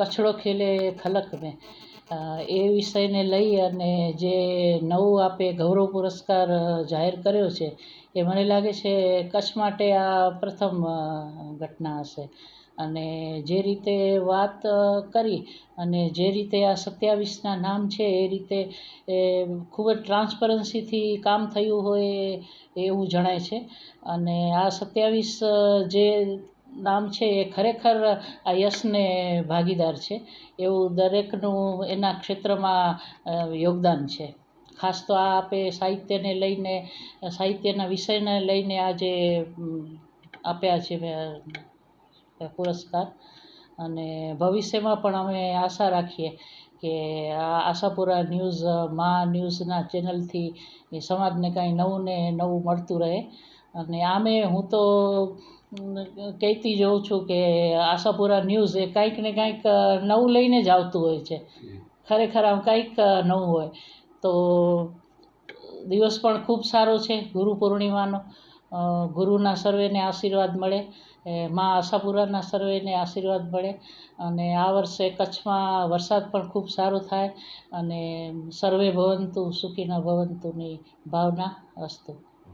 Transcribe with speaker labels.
Speaker 1: કચડો ખેલે ખલક મેં. એ વિષયને લઈ અને જે નવું આપે ગૌરવ પુરસ્કાર જાહેર કર્યો છે, એ મને લાગે છે કચ્છ માટે આ પ્રથમ ઘટના હશે. અને જે રીતે વાત કરી અને જે રીતે આ સત્યાવીસના નામ છે, એ રીતે ખૂબ જ ટ્રાન્સપરન્સીથી કામ થયું હોય એવું જણાય છે. અને આ સત્યાવીસ જે નામ છે એ ખરેખર આ યશને ભાગીદાર છે. એવું દરેકનું એના ક્ષેત્રમાં યોગદાન છે. ખાસ તો આ આપે સાહિત્યને લઈને, સાહિત્યના વિષયને લઈને આજે આપ્યા છે પુરસ્કાર. અને ભવિષ્યમાં પણ અમે આશા રાખીએ કે આ આશાપુરા ન્યૂઝ, મા ન્યૂઝના ચેનલથી એ સમાજને કાંઈ નવું ને નવું મળતું રહે. અને આમે હું તો કહેતી કહેતી જોઉં છું કે આશાપુરા ન્યૂઝ એ કાંઈક ને કાંઈક નવું લઈને જ આવતું હોય છે. ખરેખર આમ કંઈક નવું હોય. તો દિવસ પણ ખૂબ સારો છે, ગુરુ પૂર્ણિમાનો. ગુરુના સર્વેને આશીર્વાદ મળે મા આશાપુરાના સર્વેને આશીર્વાદ મળે. અને આ વર્ષે કચ્છમાં વરસાદ પણ ખૂબ સારો થાય અને સર્વે ભવંતુ સુખીના ભવંતુની ભાવના અસ્તુ.